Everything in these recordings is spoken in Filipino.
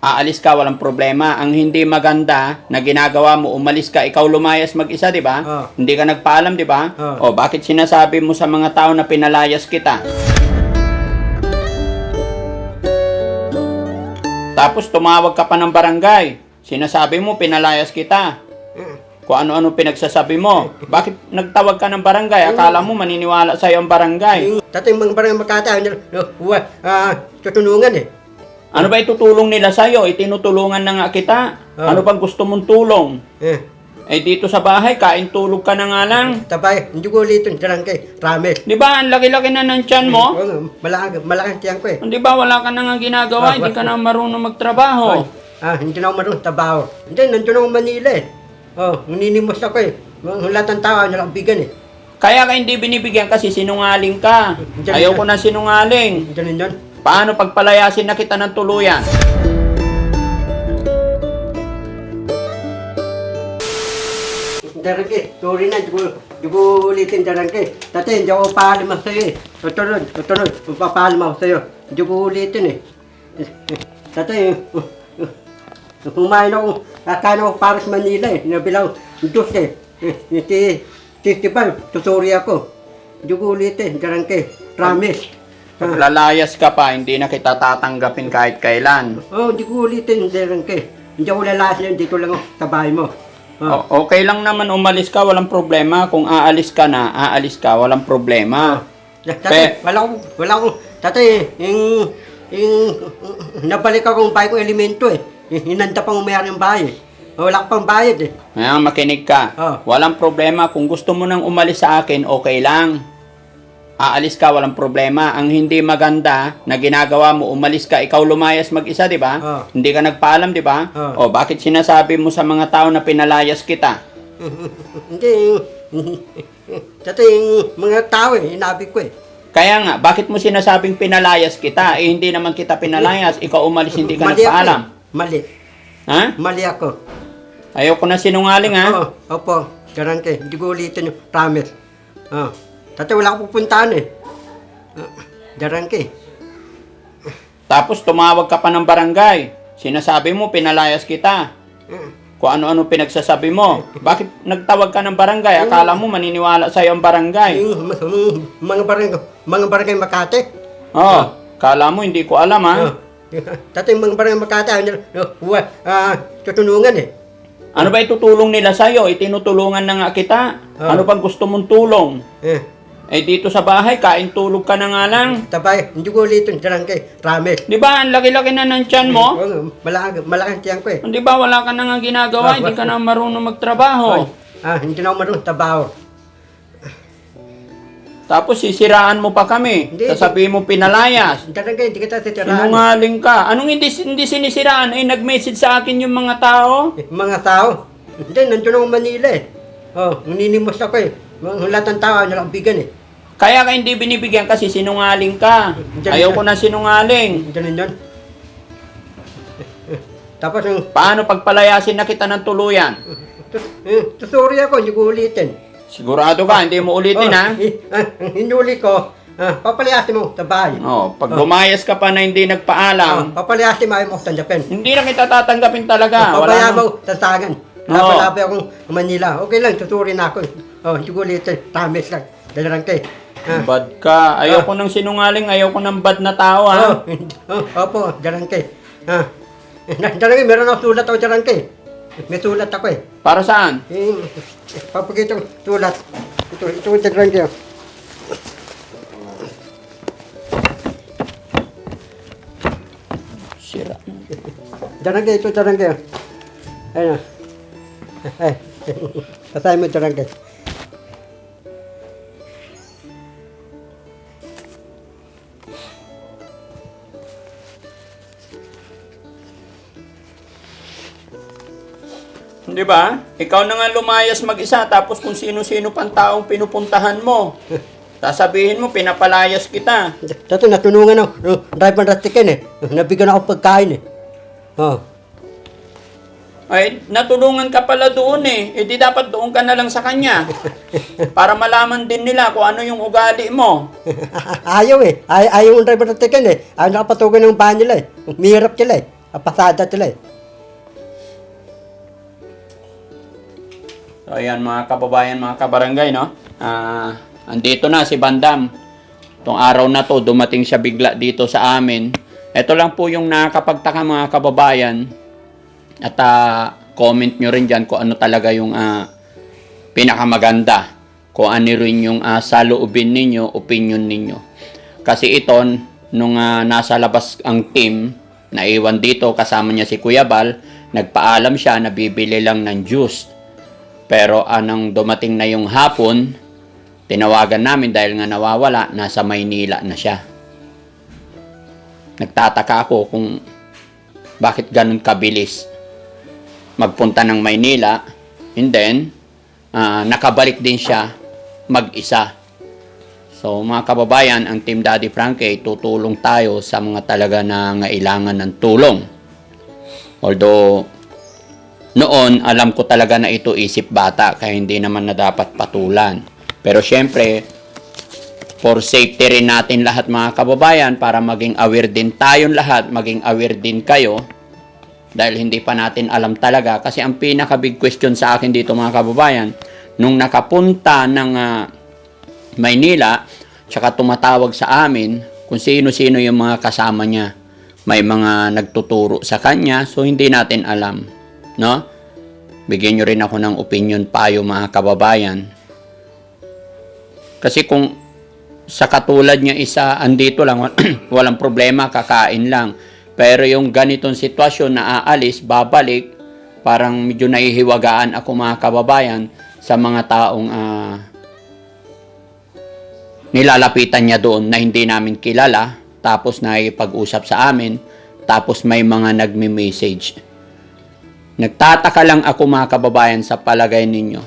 aalis ka, walang problema. Ang hindi maganda na ginagawa mo, umalis ka, ikaw lumayas mag-isa, di ba? Oo. Hindi ka nagpaalam, di ba? Oo. O, bakit sinasabi mo sa mga tao na pinalayas kita? Tapos tumawag ka pa ng barangay. Sinasabi mo, pinalayas kita. Kung ano-ano pinagsasabi mo. Bakit nagtawag ka ng barangay? Akala mo maniniwala sa'yo ang barangay. Tatay mga barang makata, uh, ah, tutulungan eh. Ano ba itutulong nila sa'yo? Itinutulungan na nga kita. Ah. Ano bang gusto mong tulong? Eh, Eh dito sa bahay, kain tulog ka na nga lang. tabay, hindi ko ulit yung darang kay Rames. Di ba, ang laki-laki na ng tiyan mo? Malaki, malaki ang tiyang ko eh. Di ba, wala ka na nga ginagawa, Ah, hindi ka na marunong magtrabaho. Ah, hindi na ako marunong trabaho. Hindi, nandun ako Manila eh. Oh, ninimos ako eh. Mga lahat ng tao, nalabigan eh. Kaya ka hindi binibigyan kasi sinungaling ka. Ayaw ko na sinungaling. Ganun yun. Paano pagpalayasin na kita ng tuluyan? Darangke, sorry na, di ko, di ko ulitin darangke. Dati, hindi ako paalim ako sa'yo eh. Tutunod, tutunod, papaalim ako sa'yo. Hindi ko ulitin eh. Dati, kumain ako, kakain ako para sa Manila eh. Nabilang dos eh. Ti, tistipal, tuturi ako. Hindi ko ulitin, darangke. Promise. Pag lalayas ka pa, hindi na kita tatanggapin kahit kailan. Oh, hindi ko ulitin, darangke. Hindi ako lalas yan, dito lang ako sa bahay mo. Oh. O- okay lang naman umalis ka, walang problema. Kung aalis ka na, aalis ka, walang problema. Dati, Pe- wala akong, wala akong, dati, yung, yung, nabalik akong bahay ko elemento eh. Hinanda pang umayari ng bahay eh. Wala pang bayad eh. Ngayon, makinig ka. Ah. Walang problema. Kung gusto mo nang umalis sa akin, okay lang. Aalis ka, walang problema. Ang hindi maganda na ginagawa mo, umalis ka, ikaw lumayas mag-isa, di ba? Ah. Hindi ka nagpaalam, di ba? Ah. O, bakit sinasabi mo sa mga tao na pinalayas kita? Hindi, dati yung mga tao eh, inabi ko eh. Kaya nga, bakit mo sinasabing pinalayas kita? Eh, hindi naman kita pinalayas. Ikaw umalis, hindi ka Mali ako nagpaalam. eh. Mali. Ha? Mali ako. Ayoko na sinungaling, ha? Oo, opo, garang kay, hindi ko ulitin yung promise. Oh. Dati wala akong pupuntahan eh. Uh, garang kay. Tapos tumawag ka pa ng barangay. Sinasabi mo, pinalayas kita. Kung ano-ano pinagsasabi mo. Bakit nagtawag ka ng barangay? Akala mo maniniwala sa'yo ang barangay. Yung mga- mga barangay, mga barangay Makati. Oh, kala mo hindi ko alam ha. Dati yung mga barangay Makati, uh, ah, tutulungan eh. Ano ba itutulong nila sa'yo? Itinutulungan na nga kita. Ah. Ano bang gusto mong tulong? Eh, Eh dito sa bahay, kain tulog ka na nga lang. tabay, hindi ko ulitin, garang kay, promise. Di ba, ang laki-laki na ng tiyan mo? Malaki, malaki ang tiyang ko eh. Di ba, wala ka na nga ginagawa, hindi ka na marunong magtrabaho. Ah, hindi na ako marunong trabaho. Tapos sisiraan mo pa kami. Hindi. Sasabihin mo pinalayas. Garang kay, hindi kita titiraan. Sinungaling ka. Anong hindi, hindi sinisiraan? Eh, nag-message sa akin yung mga tao. Eh, Mga tao. Hindi, nandun ako Manila eh. Oh, ninimos ako eh. Lahat ng tao, nalabigan eh. Kaya ka hindi binibigyan kasi sinungaling ka. Ayaw ko na sinungaling. Ganun yun. Tapos yung, Paano pagpalayasin na kita ng tuluyan? tus- eh, sorry ako, hindi ko ulitin. Sigurado ka, hindi mo ulitin oh, ha? eh, ah, hinuli ko, ah, papalayasin mo sa bahay. Oh, pag lumayas ka pa na hindi nagpaalam, papalayasin mo ayaw mo tanggapin. hindi na kita tatanggapin talaga. Pabayaan nang- mo sa Laban-laban akong Manila. Okay lang, susuri na ako. eh. Oh, hindi ko ulitin. Tamis lang. Dalarang kay. Ah. Bad ka. Ayaw ko ng sinungaling, ayaw ko ng bad na tao ha. Oh, oh, opo, Jarangke. Ah. Jarangke, meron ako sulat ako Jarangke. May sulat ako eh. Para saan? Yung, papakita ko sulat. Ito, ito yung Jarangke. oh. Sira. Jarangke, ito Jarangke. oh. Ayun. oh. Kasay mo Jarangke. Di ba? Ikaw na nga lumayas mag-isa tapos kung sino-sino pang taong pinupuntahan mo. Sasabihin mo, pinapalayas kita. Dito natulungan ako. No, driver ng ratikin eh. Nabigyan ako pagkain eh. Oh. Ay, natulungan ka pala doon eh. E di dapat doon ka na lang sa kanya. Para malaman din nila kung ano yung ugali mo. Ayaw eh. Ay ayaw yung driver ng tikin eh. Ayaw nakapatugan ng bahay nila eh. Mirap sila eh. ah, pasada sila eh. So ayan mga kababayan, mga kabarangay, no? Ah, andito na si Bandam. Itong araw na to, dumating siya bigla dito sa amin. Ito lang po yung nakakapagtaka mga kababayan. At ah, comment nyo rin dyan kung ano talaga yung ah, pinakamaganda. Kung ano rin yung ah, saloobin ninyo, opinion ninyo. Kasi ito, nung ah, nasa labas ang team, naiwan dito, kasama niya si Kuya Bal, nagpaalam siya na bibili lang ng juice. Pero anong dumating na yung hapon, tinawagan namin dahil nga nawawala, nasa Maynila na siya. Nagtataka ako kung bakit ganun kabilis magpunta ng Maynila and then ah, nakabalik din siya mag-isa. So mga kababayan, ang Team Daddy Frankie tutulong tayo sa mga talaga na ngailangan ng tulong. Although noon, alam ko talaga na ito isip bata, kaya hindi naman na dapat patulan. Pero syempre, for safety rin natin lahat mga kababayan, para maging aware din tayong lahat, maging aware din kayo, dahil hindi pa natin alam talaga. Kasi ang pinaka big question sa akin dito mga kababayan, nung nakapunta ng ah, Maynila, tsaka tumatawag sa amin kung sino-sino yung mga kasama niya. May mga nagtuturo sa kanya, so hindi natin alam. No? Bigyan nyo rin ako ng opinion payo mga kababayan. Kasi kung sa katulad niya isa, andito lang, walang problema, kakain lang. Pero yung ganitong sitwasyon na aalis, babalik, parang medyo nahihiwagaan ako mga kababayan sa mga taong ah, nilalapitan niya doon na hindi namin kilala, tapos nakipag-usap sa amin, tapos may mga nagme-message. Nagtataka lang ako mga kababayan sa palagay ninyo.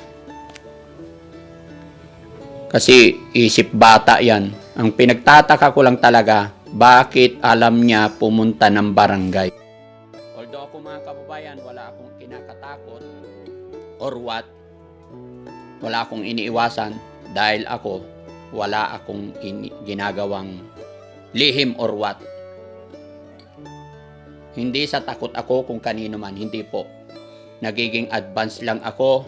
Kasi isip bata yan. Ang pinagtataka ko lang talaga, bakit alam niya pumunta ng barangay? Although ako mga kababayan, wala akong kinakatakot or what, wala akong iniiwasan dahil ako, wala akong ginagawang lihim or what. Hindi sa takot ako kung kanino man, hindi po. Nagiging advance lang ako,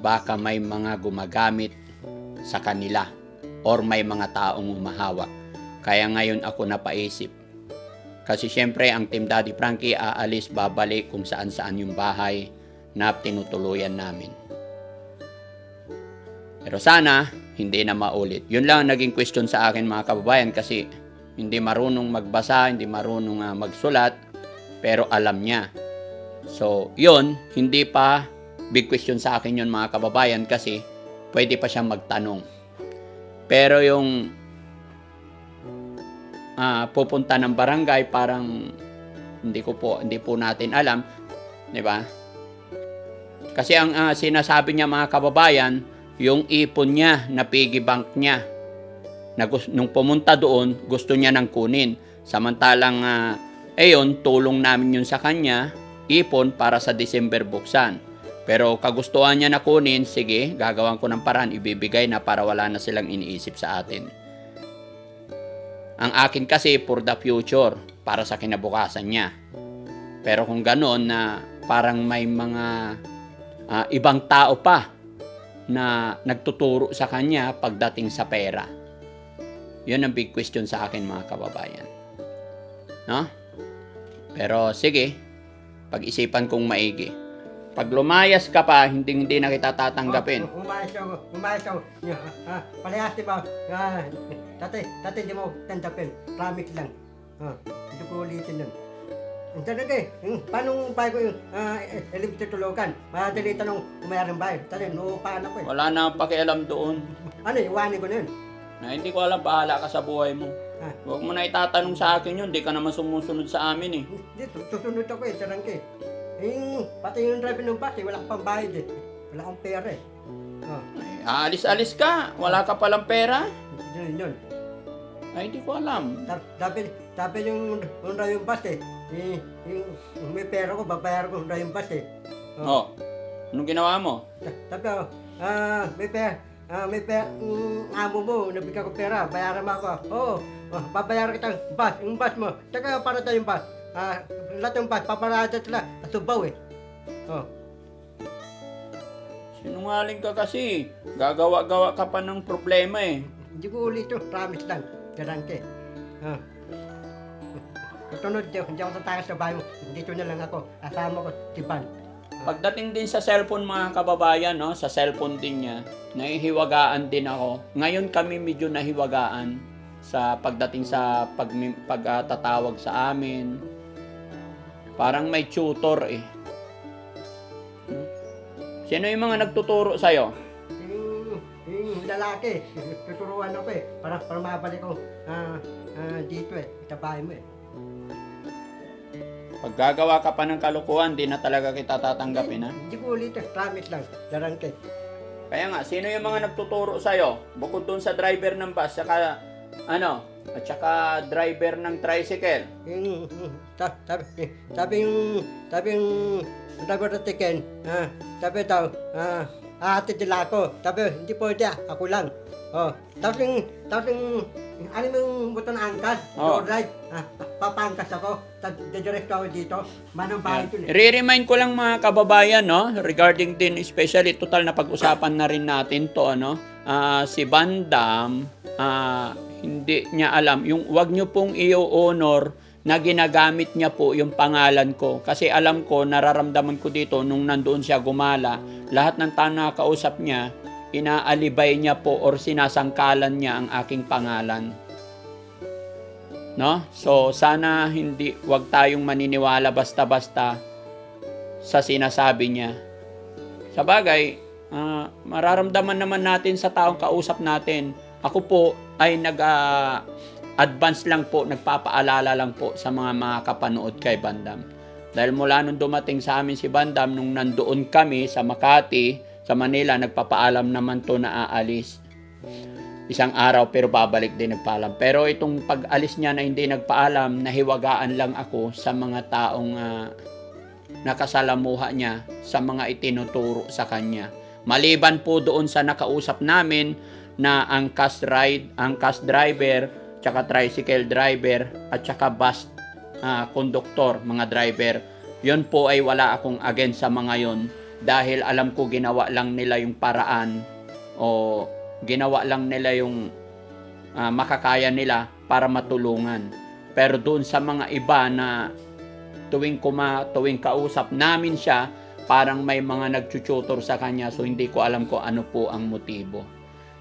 baka may mga gumagamit sa kanila or may mga taong umahawak. Kaya ngayon ako napaisip. Kasi syempre ang Team Daddy Frankie aalis babalik kung saan saan yung bahay na tinutuluyan namin. Pero sana hindi na maulit. Yun lang ang naging question sa akin mga kababayan kasi hindi marunong magbasa, hindi marunong ah, magsulat, pero alam niya. So, yun, hindi pa big question sa akin yun mga kababayan kasi pwede pa siyang magtanong. Pero yung ah, pupunta ng barangay parang hindi ko po hindi po natin alam, 'di ba? Kasi ang ah, sinasabi niya mga kababayan, yung ipon niya na piggy bank niya na nung pumunta doon, gusto niya nang kunin. Samantalang ah, ayon, tulong namin yun sa kanya, ipon para sa December buksan. Pero kagustuhan niya na kunin, sige, gagawan ko ng paraan, ibibigay na para wala na silang iniisip sa atin. Ang akin kasi for the future, para sa kinabukasan niya. Pero kung gano'n na parang may mga ah, ibang tao pa na nagtuturo sa kanya pagdating sa pera. Yun ang big question sa akin mga kababayan. No? Pero sige, pag-isipan kong maigi. Pag lumayas ka pa, hindi hindi na kita tatanggapin. Oh, umayos ako, umayos ako. Ah, palihas di ba? Tatay, tatay di mo tanggapin. Promise lang. Ah, hindi ko ulitin nun. Ang talaga eh, yung, paano bahay ko yung ah, elim tutulugan? Madali tanong umayari ng bahay. Tatay, nuupaan ako eh. Wala na akong pakialam doon. Ano, iwanin ko na yun. Na hindi ko alam, bahala ka sa buhay mo. Ah, Huwag mo na itatanong sa akin yun, di ka naman sumusunod sa amin eh. dito, susunod ako eh, sarangke. Eh, pati yung driver ng bus eh, wala akong pambayad eh. Wala akong pera eh. Oh, Ay, aalis-alis ka, wala ka palang pera. Yun yun. Ay, hindi ko alam. Tap- Tapos, tapos yung Honda yung bus eh. Eh, yung, yung may pera ko, babayaran ko Honda yung bus eh. Oh, anong ginawa mo? Ta- Tapos, ah, may pera, ah, may pera, mm, amo mo, nabigyan ko pera, bayaran mo ako. Oo, oh, babayaran kita yung bus, yung bus mo. Tsaka para tayo yung bus. ah, lahat ng bus, paparada sila Subaw eh. Oh, Sinungaling ka kasi. Gagawa-gawa ka pa ng problema eh. Hindi ko ulit ito, promise lang, garante. Ah. Katunod, di, hindi ako tatakas sa bahay mo. Dito na lang ako, asama ko, si Van. Pagdating din sa cellphone mga kababayan, no, sa cellphone din niya, nahihiwagaan din ako. Ngayon kami medyo nahiwagaan sa pagdating sa pag, pagtatawag sa amin. Parang may tutor eh. Hmm? Sino yung mga nagtuturo sa'yo? Lalaki, tuturuan ako eh, para, para mabalik ko ah, ah, dito eh, sa bahay mo eh. Pag gagawa ka pa ng kalukuhan, di na talaga kita tatanggapin ha? Hindi ko ulit, eh, promise lang, garante. Kaya nga, sino yung mga nagtuturo sa'yo? Bukod doon sa driver ng bus, saka ano, at saka driver ng tricycle. Yung, sa- sabi, sabi yung, sabi yung, sabi ng tiken, ah, sabi daw, ah, ate nila ako. Sabi, hindi pwede, ah, ako lang. Oh, tapos yung, tapos yung, ano yung buto ng angkas, Oh. oh. ride, ah, papangkas ako, tapos didiretso ako dito, manang bahay eh. Re-remind ko lang mga kababayan, no, regarding din especially total na pag-usapan na rin natin to, ano, ah, si Bandam, ah, hindi niya alam, yung wag niyo pong i-honor na ginagamit niya po yung pangalan ko. Kasi alam ko, nararamdaman ko dito nung nandoon siya gumala, lahat ng tao na kausap niya, inaalibay niya po or sinasangkalan niya ang aking pangalan. No? So, sana hindi, wag tayong maniniwala basta-basta sa sinasabi niya. Sa bagay, ah, mararamdaman naman natin sa taong kausap natin. Ako po ay nag ah, advance lang po, nagpapaalala lang po sa mga mga kapanood kay Bandam. Dahil mula nung dumating sa amin si Bandam, nung nandoon kami sa Makati, sa Manila, nagpapaalam naman to na aalis isang araw pero babalik din nagpaalam. Pero itong pag-alis niya na hindi nagpaalam, nahiwagaan lang ako sa mga taong ah, nakasalamuha niya sa mga itinuturo sa kanya. Maliban po doon sa nakausap namin na ang cast ride, ang cast driver, tsaka tricycle driver at tsaka bus ah, conductor, mga driver. Yun po ay wala akong against sa mga yon dahil alam ko ginawa lang nila yung paraan o ginawa lang nila yung ah, makakaya nila para matulungan. Pero doon sa mga iba na tuwing kuma, tuwing kausap namin siya, parang may mga nagtututor sa kanya so hindi ko alam kung ano po ang motibo.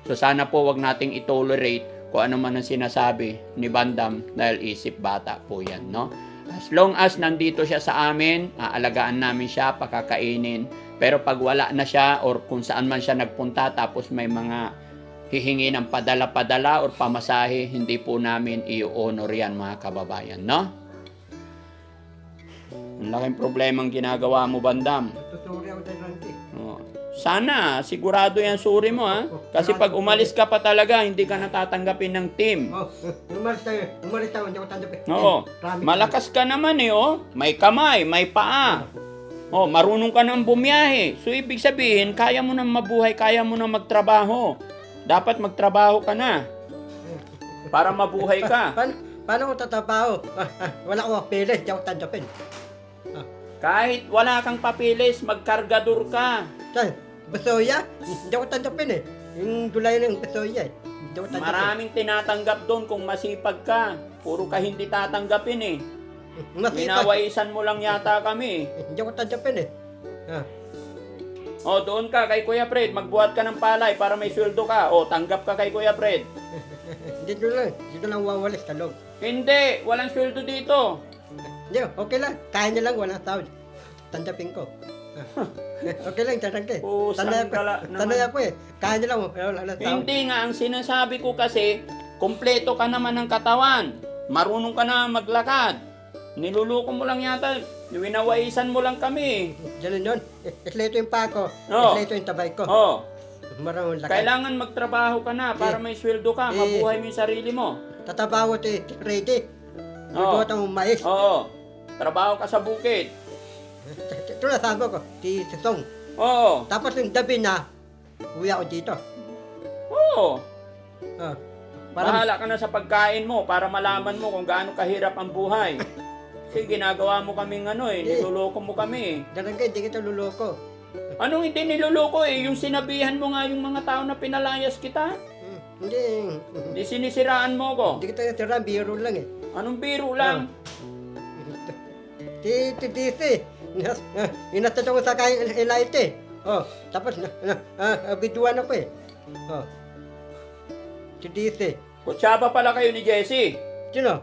So sana po wag nating itolerate kung ano man ang sinasabi ni Bandam dahil isip bata po yan, no? As long as nandito siya sa amin, aalagaan namin siya, pakakainin. Pero pag wala na siya or kung saan man siya nagpunta tapos may mga hihingi ng padala-padala or pamasahe, hindi po namin i-honor yan mga kababayan, no? Ang laking problema ang ginagawa mo, Bandam. Tuturi ako. Sana, sigurado yan suri mo, ha? Kasi pag umalis ka pa talaga, hindi ka natatanggapin ng team. Oh, umalis tayo, umalis tayo, hindi ako tanggapin. Oo. Malakas ka naman eh, oh. May kamay, may paa. Oh, marunong ka nang bumiyahe. So, ibig sabihin, kaya mo nang mabuhay, kaya mo nang magtrabaho. Dapat magtrabaho ka na. Para mabuhay ka. Paano, paano ko tatapaho? Ah, ah, wala akong pilis, hindi ako tanggapin. Kahit wala kang papilis, magkargador ka. Saan? Basoya? Hindi ako tanggapin eh. Yung gulay ng basoya eh. Hindi ako tanggapin. Maraming tinatanggap doon kung masipag ka. Puro ka hindi tatanggapin eh. Masipag. Winawaisan mo lang yata kami. Hindi ako tanggapin eh. Ah, O, doon ka kay Kuya Fred, magbuhat ka ng palay para may sweldo ka. O, tanggap ka kay Kuya Fred. dito lang. Dito lang wawalis sa loob. Hindi, walang sweldo dito. Hindi, okay lang. Kaya niya lang, walang tawad. Tanggapin ko. Okay lang, tatangke. Pusang Sanay ako, gala naman. ako eh. Kaya niya lang, wala, walang tawad. Hindi nga, ang sinasabi ko kasi, kompleto ka naman ng katawan. Marunong ka na maglakad. Niluluko mo lang yata. Winawaisan mo lang kami. Diyan yun. Isleto yung pako. Oo. Isleto yung tabay ko. Oh, Maraming lakad. kailangan magtrabaho ka na para Eh. may sweldo ka. Eh. Mabuhay mo yung sarili mo. Tatabaho ito eh. Ready. Oo. Lutuot ang mais. Oo. Trabaho ka sa bukid. Ito na sabi ko, si Song. Oo. Tapos yung gabi na, uwi ako dito. Oo. Ah. Para, Bahala ka na sa pagkain mo para malaman mo kung gaano kahirap ang buhay. Kasi ginagawa mo kaming ano eh, niloloko mo kami eh. Barangay, hindi kita luloko. Anong hindi niloloko eh? Yung sinabihan mo nga yung mga tao na pinalayas kita. Hmm, Hindi, Hindi sinisiraan mo ko. hindi kita tira, biro lang eh. Anong biro lang? Ti, ti, ti, ti. Uh, inasat ako sa kain elite. Oh, tapos na, na, ah, biduan ako eh. Oh. Si DC. Kutsaba pala kayo ni Jesse. Sino?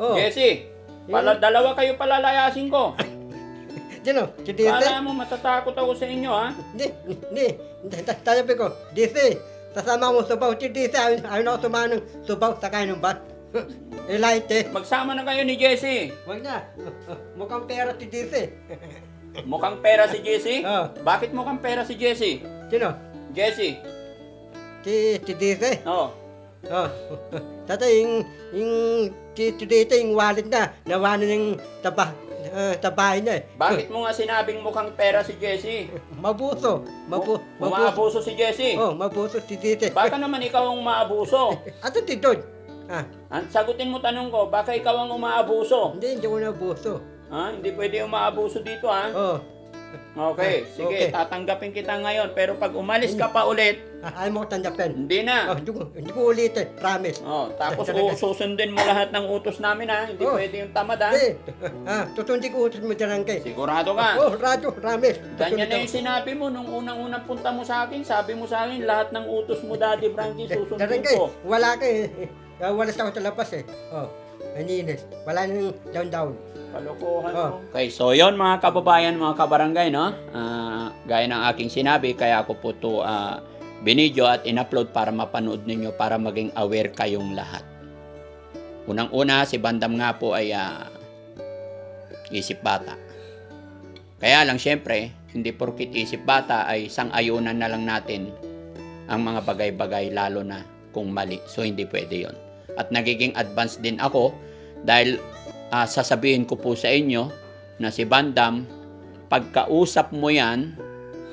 Oh, Jesse, pala, dalawa kayo palalayasin ko. sino? Si DC? Kala mo matatakot ako sa inyo ha? Hindi, hindi. Sabi ko, DC, sasama mo subaw. Si DC, ayaw, na ako sumama ng subaw sa kain ng bat. elite. Magsama na kayo ni Jesse. Wag na. Mukhang pera si DC. Mukhang pera si Jesse? Oh, Bakit mukhang pera si Jesse? sino? Jesse, Si, si DC. oh. Oh, tatay, yung, yung, si, si dito, yung wallet na, nawanan yung taba, uh, tabahay na eh. Bakit mo nga sinabing mukhang pera si Jesse? Mabuso, mabu, mabuso. Umaabuso si Jesse. Oh, mabuso si dito. Baka naman ikaw ang umaabuso. Ato si Don. Ah, Ang sagutin mo tanong ko, baka ikaw ang umaabuso? hindi, hindi ko nabuso. Ha? Hindi pwede umaabuso dito ha? Oh, Okay, sige, Okay. tatanggapin kita ngayon. Pero pag umalis ka pa ulit, ah, ayaw mo ko tanggapin. hindi Oh, na. hindi ko, hindi ko ulitin, promise. Oh, tapos u- susundin mo lahat ng utos namin ha. Hindi Oh. pwede yung tamad ha. Hindi, ah, tutundi ko utos mo dyan kay. Sigurado ka. Oh, radyo, promise. Ganyan na yung sinabi mo nung unang-unang punta mo sa akin. Sabi mo sa akin, lahat ng utos mo, Daddy Frankie, susundin Darangay, ko. wala ka eh. Ah, wala sa ako sa labas eh. Oh, aninis. Wala nang down-down. Kalokohan Oh. mo. Okay, so yon mga kababayan, mga kabarangay, no? Ah, gaya ng aking sinabi, kaya ako po to ah, binidyo at in-upload para mapanood ninyo para maging aware kayong lahat. Unang-una, si Bandam nga po ay ah, isip bata. Kaya lang, syempre, hindi porkit isip bata ay sang-ayunan na lang natin ang mga bagay-bagay lalo na kung mali. So, hindi pwede yon. At nagiging advanced din ako dahil ah, sasabihin ko po sa inyo na si Bandam, pagkausap mo yan,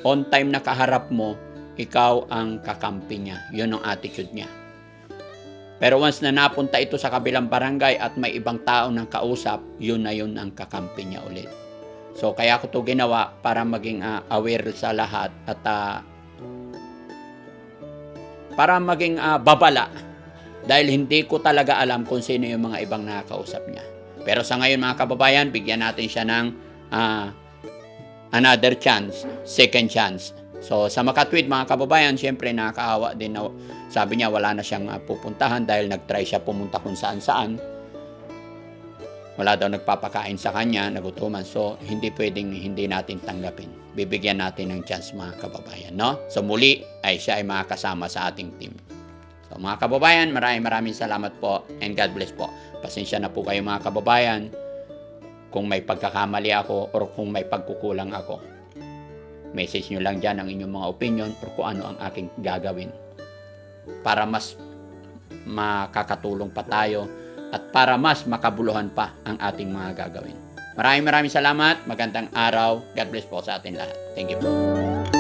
on time na kaharap mo, ikaw ang kakampi niya. Yun ang attitude niya. Pero once na napunta ito sa kabilang barangay at may ibang tao ng kausap, yun na yun ang kakampi niya ulit. So kaya ko to ginawa para maging ah, aware sa lahat at ah, para maging ah, babala dahil hindi ko talaga alam kung sino yung mga ibang nakakausap niya. Pero sa ngayon mga kababayan, bigyan natin siya ng ah, another chance, second chance. So sa makatwid mga kababayan, syempre nakakaawa din na sabi niya wala na siyang ah, pupuntahan dahil nagtry siya pumunta kung saan saan. Wala daw nagpapakain sa kanya, nagutuman. So hindi pwedeng hindi natin tanggapin. Bibigyan natin ng chance mga kababayan, no? So muli ay siya ay makakasama sa ating team. So mga kababayan, maraming maraming salamat po and God bless po. Pasensya na po kayo mga kababayan kung may pagkakamali ako or kung may pagkukulang ako. Message nyo lang dyan ang inyong mga opinion or kung ano ang aking gagawin para mas makakatulong pa tayo at para mas makabuluhan pa ang ating mga gagawin. Maraming maraming salamat. Magandang araw. God bless po sa atin lahat. Thank you.